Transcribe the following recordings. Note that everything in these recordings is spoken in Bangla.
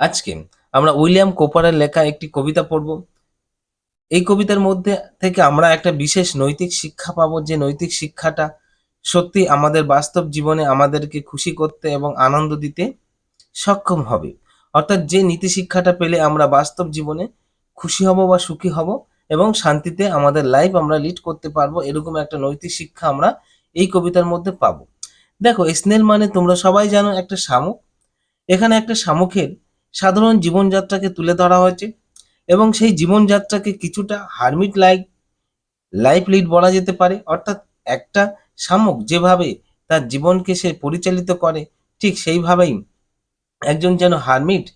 আজকে আমরা উইলিয়াম কোপারের লেখা একটি কবিতা পড়ব। এই কবিতার মধ্যে থেকে আমরা একটা বিশেষ নৈতিক শিক্ষা পাবো যে নৈতিক শিক্ষাটা সত্যি আমাদের বাস্তব জীবনে আমাদেরকে খুশি করতে এবং আনন্দ দিতে সক্ষম হবে। অর্থাৎ যে নীতি শিক্ষাটা পেলে আমরা বাস্তব জীবনে খুশি হব বা সুখী হব এবং শান্তিতে আমাদের লাইফ আমরা লিড করতে পারব, এরকম একটা নৈতিক শিক্ষা আমরা এই কবিতার মধ্যে পাবো। দেখো, স্নেল মানে তোমরা সবাই জানো একটা শামুক। এখানে একটা শামুকের সাধারণ জীবনযাত্রাকে তুলে ধরা হয়েছে এবং সেই জীবনযাত্রাকে কিছুটা হারমিট লাইক, লাইফ লিড বলা যেতে পারে। অর্থাৎ একটা শামুক যেভাবে তার জীবনকে সে পরিচালিত করে, ঠিক সেইভাবেই একজন যেন হারমিট,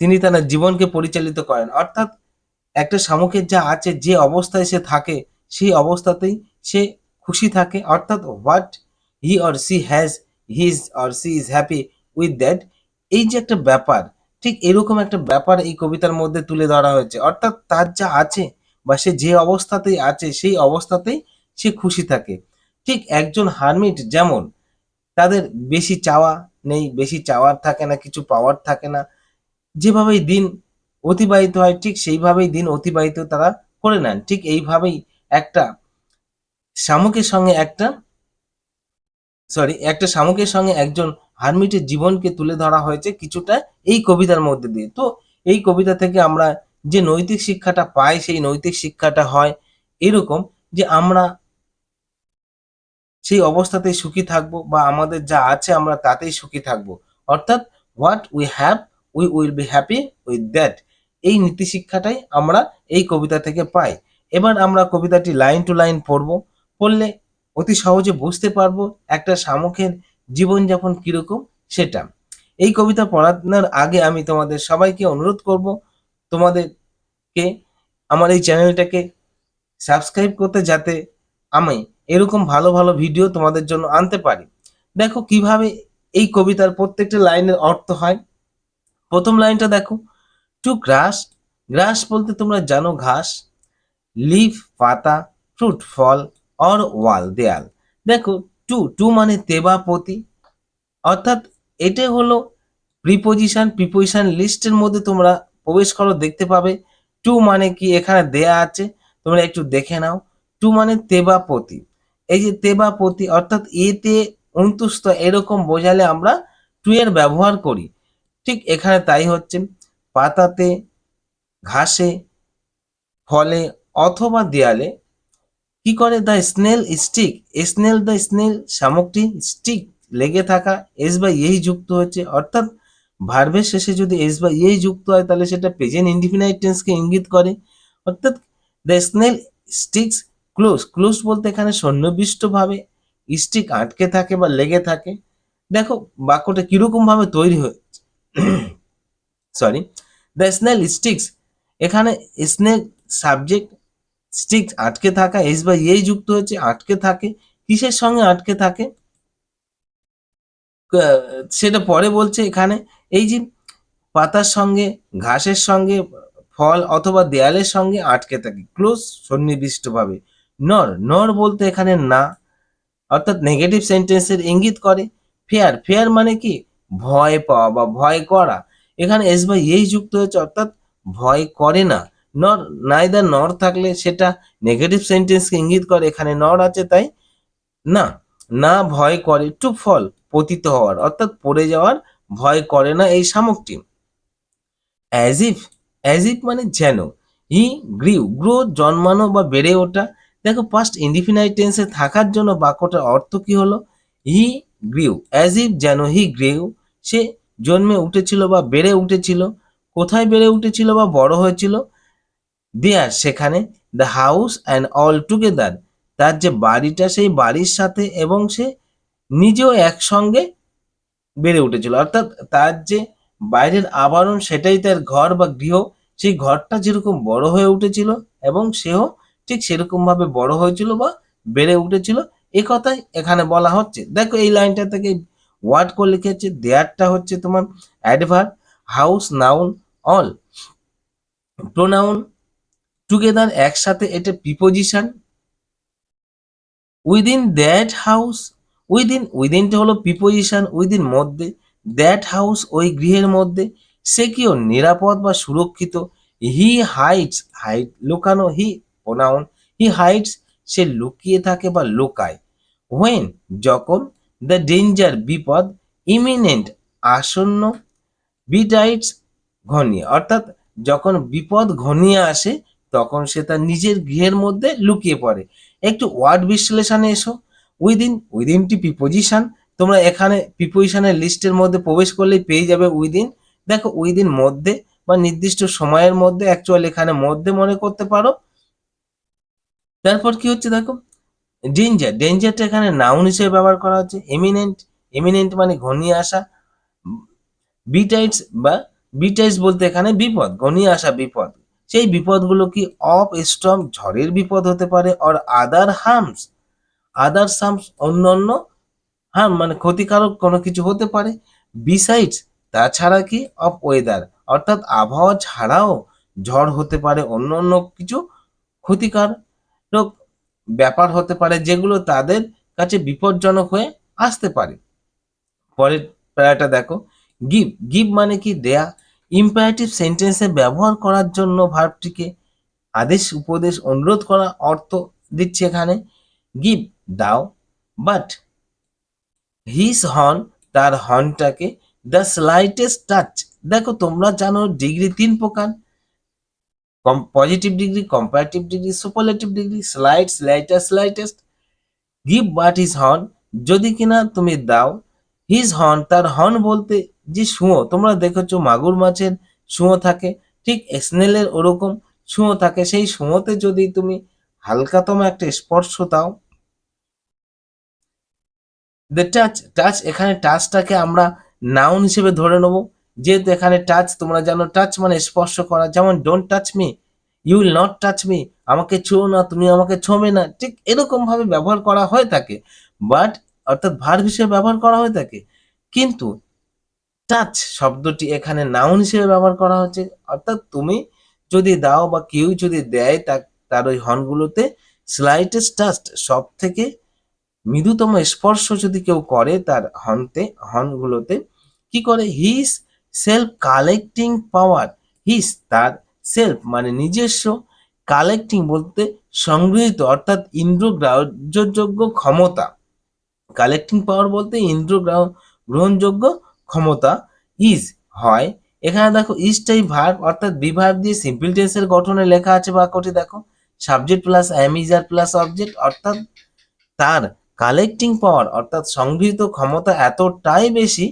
তিনি তার জীবনকে পরিচালিত করেন। অর্থাৎ একটা শামুকের যা আছে, যে অবস্থায় সে থাকে, সেই অবস্থাতেই সে খুশি থাকে। অর্থাৎ what he or she has, his or she is happy with that এই যে একটা ব্যাপার, ঠিক এরকম একটা ব্যাপার এই কবিতার মধ্যে তুলে ধরা হয়েছে। অর্থাৎ তার যা আছে বা সে যে অবস্থাতেই আছে, সেই অবস্থাতেই সে খুশি থাকে। ঠিক একজন হারমিট যেমন, তাদের বেশি চাওয়া নেই, বেশি চাওয়ার থাকে না, কিছু পাওয়ার থাকে না। যেভাবেই দিন অতিবাহিত হয়, ঠিক সেইভাবেই দিন অতিবাহিত তারা করে নেন। ঠিক এইভাবেই একটা শামুকের সঙ্গে একটা সরি একটা শামুকের সঙ্গে একজন হারমিটের জীবনকে তুলে ধরা হয়েছে কিছুটা এই কবিতার মধ্যে দিয়ে। তো এই কবিতা থেকে আমরা যে নৈতিক শিক্ষাটা পাই, সেই নৈতিক শিক্ষাটা হয় এরকম যে আমরা সেই অবস্থাতেই সুখী থাকব বা আমাদের যা আছে আমরা তাতেই সুখী থাকব। অর্থাৎ what we have we will be happy with that এই নীতি শিক্ষাটাই আমরা এই কবিতা থেকে পাই। এবার আমরা কবিতাটি লাইন টু লাইন পড়ব। পড়লে অতি সহজে বুঝতে পারব একটা শামুকের জীবনযাপন কীরকম সেটা। এই কবিতা পড়ানোর আগে আমি তোমাদের সবাইকে অনুরোধ করব, তোমাদেরকে আমার এই চ্যানেলটাকে সাবস্ক্রাইব করতে যাতে আমি এরকম ভালো ভালো ভিডিও তোমাদের জন্য আনতে পারি। দেখো কীভাবে এই কবিতার প্রত্যেকটা লাইনের অর্থ হয়। প্রথম লাইনটা দেখো টু গ্রাস গ্রাস বলতে তোমরা জানো ঘাস লিফ পাতা ফ্রুট ফল অর ওয়াল, দেয়াল। দেখো টু টু মানে তেবা পতি অর্থাৎ এটা হলো প্রিপোজিশন প্রিপোজিশন লিস্টের মধ্যে তোমরা প্রবেশ করো, দেখতে পাবে। টু মানে কি এখানে দেয়া আছে, তোমরা একটু দেখে নাও। টু মানে তেবাপতি এই যে তেবাপতি অর্থাৎ এতে অন্তুস্ত এরকম বোঝালে আমরা টু এর ব্যবহার করি। ঠিক এখানে তাই হচ্ছে, পাতাতে, ঘাসে, ফলে অথবা দেয়ালে কি করে the snail stick snail the snail শামুকটি stick লেগে থাকা এস বা এই যুক্ত হচ্ছে অর্থাৎ ভার্বের শেষে যদি এস বা এই যুক্ত হয়, তাহলে সেটা প্রেজেন্ট ইনডিফিনাইট টেন্সকে ইঙ্গিত করে। অর্থাৎ the snail sticks close close বলতে এখানে সন্নিবিষ্টভাবে স্টিক আটকে থাকে বা লেগে থাকে। দেখো, বাক্যটা কীরকম ভাবে তৈরি হয়েছে সরি দ্য স্নেল স্টিক্স এখানে স্নেল সাবজেক্ট স্টিক আটকে থাকা এস বা এই যুক্ত হচ্ছে, আটকে থাকে। কিসের সঙ্গে আটকে থাকে? সেটা পরে বলছে এখানে, এই যে পাতার সঙ্গে, ঘাসের সঙ্গে, ফল অথবা দেয়ালের সঙ্গে আটকে থাকে ক্লোজ সন্নিবিষ্টভাবে। নর নর বলতে এখানে না, অর্থাৎ নেগেটিভ সেন্টেন্সের ইঙ্গিত করে। ফেয়ার ফেয়ার মানে কি? ভয় পাওয়া বা ভয় করা। এখানে এস বা এই যুক্ত হয়েছে, অর্থাৎ ভয় করে না। নর নাইদার নর থাকলে সেটা নেগেটিভ সেন্টেন্সকে ইঙ্গিত করে, এখানে নর আছে তাই? না না ভয় করে টু ফল, পতিত হওয়ার, অর্থাৎ পড়ে যাওয়ার ভয় করে না এই শামুকটি। অ্যাজ ইফ অ্যাজ ইফ মানে যেন। ই গ্রিউ গ্রো জন্মানো বা বেড়ে ওঠা। দেখো পাস্ট ইনডিফিনাইট টেন্সে থাকার জন্য বাক্যটার অর্থ কি হলো? হি গ্রিউ অ্যাজ ইফ যেন হি গ্রিউ সে জন্মে উঠেছিল বা বেড়ে উঠেছিল, কোথায় বেড়ে উঠেছিল বা বড় হয়েছিল? দেয়ার সেখানে the house and all together তার যে বাড়িটা সেই বাড়ির সাথে এবং সে নিজেও একসঙ্গে বেড়ে উঠেছিল। অর্থাৎ তার যে বাইরের আবরণ সেটাই তার ঘর বা গৃহ, সেই ঘরটা যেরকম বড় হয়ে উঠেছিল এবং সেও ঠিক সেরকম ভাবে বড় হয়েছিল বা বেড়ে উঠেছিল। এ কথাই এখানে বলা হচ্ছে। দেখো এই লাইনটা থেকে ওয়ার্ড করে লিখেছে দেয়ারটা হচ্ছে তোমার adverb house noun all pronoun together একসাথে এটা preposition within that house within উইদিনটা হলো প্রিপোজিশন উইদিন মধ্যে দ্যাট হাউস ওই গৃহের মধ্যে সিকিউর নিরাপদ বা সুরক্ষিত? হি হাইটস হাইট লুকানো হি প্রোনাউন হি হাইটস সে লুকিয়ে থাকে বা লুকায়। হোয়েন যখন দ্য ডেঞ্জার বিপদ ইমিনেন্ট আসন্ন বিটাইটস ঘনিয়ে। অর্থাৎ যখন বিপদ ঘনিয়ে আসে তখন সে তার নিজের গৃহের মধ্যে লুকিয়ে পড়ে। একটু ওয়ার্ড বিশ্লেষণে এসো। উইদিন উইদিনটি প্রিপোজিশন। তোমরা এখানে প্রিপোজিশনের লিস্টের মধ্যে প্রবেশ করলেই পেয়ে যাবে উইদিন। দেখো উইদিন মধ্যে বা নির্দিষ্ট সময়ের মধ্যে অ্যাকচুয়াল এখানে মধ্যে মনে করতে পারো। তারপর কি হচ্ছে দেখো? ডেঞ্জার ডেঞ্জারটা এখানে নাউন হিসেবে ব্যবহার করা হচ্ছে। এমিনেন্ট এমিনেন্ট মানে ঘনিয়ে আসা। বিটাইটস বা বিটাইটস বলতে এখানে বিপদ, ঘনিয়ে আসা বিপদ। সেই বিপদগুলো কি অফ স্টর্ম ঝড়ের বিপদ হতে পারে? অর আদার হার্মস আদার সামস অন্য অন্য হার্ম মানে ক্ষতিকারক কোনো কিছু হতে পারে। বিসাইডস তাছাড়া কি? অফ ওয়েদার অর্থাৎ আবহাওয়া ছাড়াও ঝড় হতে পারে, অন্য অন্য কিছু ক্ষতিকারক ব্যাপার হতে পারে, যেগুলো তাদের কাছে বিপজ্জনক হয়ে আসতে পারে। পরের প্যারাটা দেখো। গিভ গিভ মানে কি? দেয়া ইম্পারেটিভ সেন্টেন্সে ব্যবহার করার জন্য ভার্বটিকে আদেশ, উপদেশ, অনুরোধ করা অর্থ দিচ্ছে এখানে। গিভ দাও বাট হিস হর্ন তার হর্নটাকে দ্য স্লাইটেস্ট টাচ দেখো, তোমরা জানো ডিগ্রি তিন প্রকার। Positive degree comparative degree superlative degree slight slighter slightest give but his horn যদি কিনা তুমি দাও হিজ হর্ন তার হর্ন বলতে যে শুঁয়ো, তোমরা দেখেছ মাগুর মাছের শুঁয়ো থাকে, ঠিক স্নেলের ওরকম শুঁয়ো থাকে। সেই শুঁয়োতে যদি তুমি হালকাতম একটা স্পর্শ দাও দ্য টাচ টাচ এখানে টাচটাকে আমরা নাউন হিসেবে ধরে নেব। যেহেতু এখানে টাচ তোমরা জানো টাচ মানে স্পর্শ করা। যেমন don't touch me you will not touch me আমাকে ছোঁও না, তুমি আমাকে ছোঁবে না। ঠিক এরকম ভাবে ব্যবহার করা হয়ে থাকে। বাট অর্থাৎ ভার হিসেবে ব্যবহার করা হয়ে থাকে। কিন্তু টাচ শব্দটি এখানে নাউন হিসেবে ব্যবহার করা হচ্ছে অর্থাৎ তুমি যদি দাও বা কেউ যদি দেয় তার ওই হর্নগুলোতে স্লাইটেস্ট টাচ সব থেকে মৃদুতম স্পর্শ যদি কেউ করে তার হর্নতে হর্নগুলোতে কি করে? হিস সেলফ কালেক্টিং পাওয়ার হিস তার সেলফ মানে নিজস্ব কালেক্টিং বলতে সংগৃহীত, অর্থাৎ ইন্দ্র গ্রাহ্যযোগ্য ক্ষমতা। কালেক্টিং পাওয়ার বলতে ইন্দ্র গ্রাহ- গ্রহণযোগ্য ক্ষমতা ইজ হয়। এখানে দেখো ইজটাই ভার্ব অর্থাৎ বিভার্ব দিয়ে সিম্পল টেন্সের গঠনে লেখা আছে বাক্যটি, দেখো। Subject plus am is are plus object অর্থাৎ তার কালেক্টিং পাওয়ার অর্থাৎ সংগৃহীত ক্ষমতা এতটাই বেশি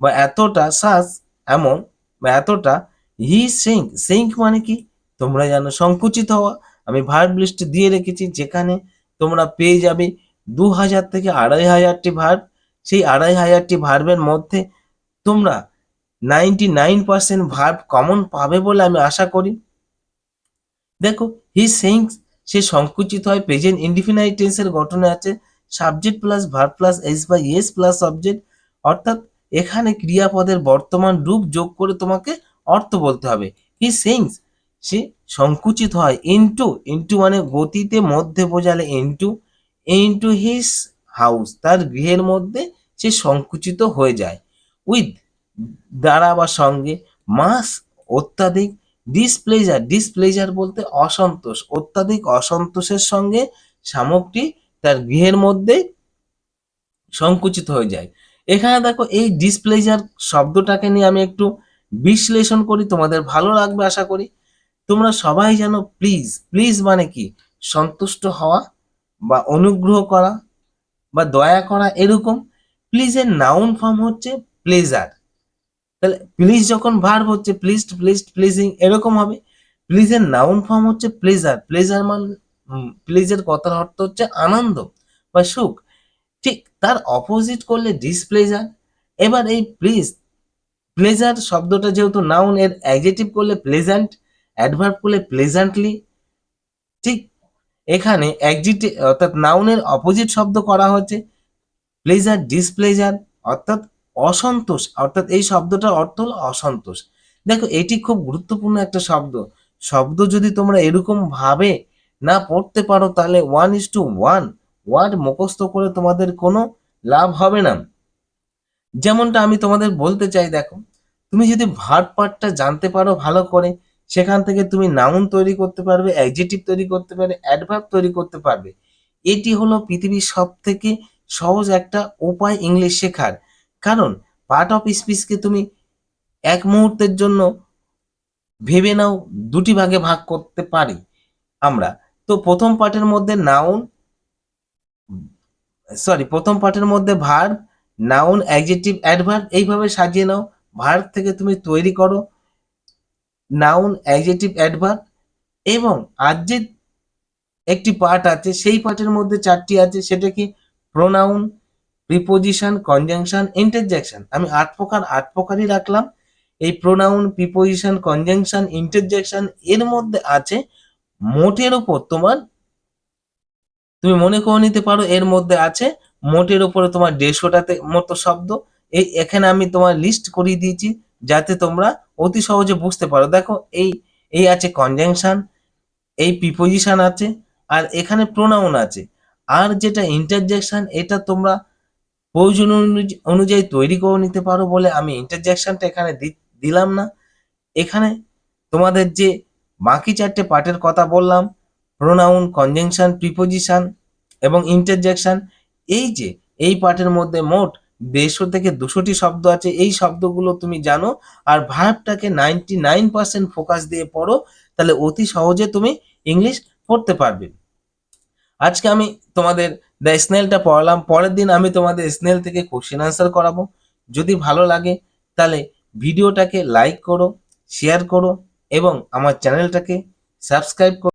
বা এতটা শ্বাস এমন বা এতটা হি সিঙ্ক সিঙ্ক মানে কি? তোমরা জানো, সংকুচিত হওয়া। আমি ভার্ব লিস্ট দিয়ে রেখেছি, যেখানে তোমরা পেয়ে যাবে দু হাজার থেকে আড়াই হাজারটি ভার্ব সেই আড়াই হাজারটি ভার্বের মধ্যে তোমরা ninety nine percent verb common পাবে বলে আমি আশা করি। দেখো হি সিঙ্ক সে সংকুচিত হয় প্রেজেন্ট ইনডিফিনাইট টেন্সের গঠনে আছে subject plus verb plus S বা ইয়েস প্লাস সাবজেক্ট অর্থাৎ এখানে ক্রিয়াপদের বর্তমান রূপ যোগ করে তোমাকে অর্থ বলতে হবে। হি সিংস সে সংকুচিত হয় ইনটু ইনটু মানে গতিতে মধ্যে বোঝালে ইনটু ইনটু হিস হাউস তার গৃহের মধ্যে সে সংকুচিত হয়ে যায়। উইথ দ্বারা বা সঙ্গে মাস অত্যাধিক ডিসপ্লেজার ডিসপ্লেজার বলতে অসন্তোষ, অত্যাধিক অসন্তোষের সঙ্গে সামগ্রী তার গৃহের মধ্যে সংকুচিত হয়ে যায়। এখানে দেখো এই ডিসপ্লেজার শব্দটাকে নিয়ে আমি একটু বিশ্লেষণ করি, তোমাদের ভালো লাগবে আশা করি। তোমরা সবাই জানো প্লিজ প্লিজ মানে কি? সন্তুষ্ট হওয়া বা অনুগ্রহ করা বা দয়া করা এরকম। প্লিজের নাউন ফর্ম হচ্ছে প্লেজার তাহলে প্লিজ যখন ভার্ব হচ্ছে প্লিজড প্লিজড প্লিজিং এরকম হবে। প্লিজের নাউন ফর্ম হচ্ছে প্লেজার প্লেজার মান প্লিজের কথার অর্থ হচ্ছে আনন্দ বা সুখ। ঠিক তার অপোজিট করলে ডিসপ্লেজার এবার এই প্লিজ প্লেজার শব্দটা যেহেতু নাউন এর অ্যাডজেটিভ করলে প্লেজেন্ট অ্যাডভার্ব করলে প্লেজেন্টলি ঠিক এখানে অ্যাডজেটিভ অর্থাৎ নাউনের অপোজিট শব্দ করা হচ্ছে। প্লেজার ডিসপ্লেজার অর্থাৎ অসন্তোষ, অর্থাৎ এই শব্দটার অর্থ হলো অসন্তোষ। দেখো, এটি খুব গুরুত্বপূর্ণ একটা শব্দ। শব্দ যদি তোমরা এরকম ভাবে না পড়তে পারো, তাহলে one is two one word মুখস্থ করে তোমাদের কোনো লাভ হবে না। যেমনটা আমি তোমাদের বলতে চাই, দেখো, তুমি যদি ভার্ব পার্টটা জানতে পারো ভালো করে, সেখান থেকে তুমি নাউন তৈরি করতে পারবে অ্যাডজেটিভ তৈরি করতে পারবে অ্যাডভার্ব তৈরি করতে পারবে। এটি হলো পৃথিবীর সব থেকে সহজ একটা উপায় ইংলিশ শেখার। কারণ পার্ট অফ স্পিচকে তুমি এক মুহূর্তের জন্য ভেবে নাও, দুটি ভাগে ভাগ করতে পারি আমরা। তো প্রথম পার্টের মধ্যে নাউন সরি প্রথম পার্টের মধ্যে ভার্ব নাউন অ্যাডজেক্টিভ অ্যাডভার্ব এইভাবে সাজিয়ে নাও। ভার্ব থেকে তুমি তৈরি করো নাউন অ্যাডজেক্টিভ অ্যাডভার্ব এবং আর যে একটি পার্ট আছে, সেই পার্টের মধ্যে চারটি আছে, সেটা কি প্রোনাউন প্রিপোজিশন কনজাংশন ইন্টারজেকশন আমি আট প্রকার, আট প্রকারই রাখলাম। এই প্রোনাউন প্রিপোজিশন কনজাংশন ইন্টারজেকশন এর মধ্যে আছে। মোটের উপর তোমার, তুমি মনে করে নিতে পারো এর মধ্যে আছে। মোটের উপরে তোমার দেড়শোটাতে মতো শব্দ। এই এখানে আমি তোমার লিস্ট করিয়ে দিয়েছি যাতে তোমরা অতি সহজে বুঝতে পারো। দেখো, এই এই আছে কনজাংশন এই প্রিপোজিশন আছে, আর এখানে প্রোনাউন আছে। আর যেটা ইন্টারজেকশন এটা তোমরা প্রয়োজন অনুযায়ী- তৈরি করে নিতে পারো বলে আমি ইন্টারজেকশনটা এখানে দিলাম না। এখানে তোমাদের যে বাকি চারটে পার্টের কথা বললাম প্রোনাউন কনজাংশন প্রিপোজিশন এবং ইন্টারজেকশন এই যে, এই পার্টের মধ্যে মোট দেড়শো থেকে দুশোটি শব্দ আছে, এই শব্দগুলো তুমি জানো আর ভার্বটাকে নাইনটি নাইন পার্সেন্ট ফোকাস দিয়ে পড়ো, তাহলে অতি সহজে তুমি ইংলিশ পড়তে পারবে। আজকে আমি তোমাদের দ্য স্নেলটা পড়ালাম। পরের দিন আমি তোমাদের স্নেল থেকে কোশ্চেন আনসার করাবো। যদি ভালো লাগে, তাহলে ভিডিওটাকে লাইক করো শেয়ার করো, এবং আমার চ্যানেলটাকে সাবস্ক্রাইব করো।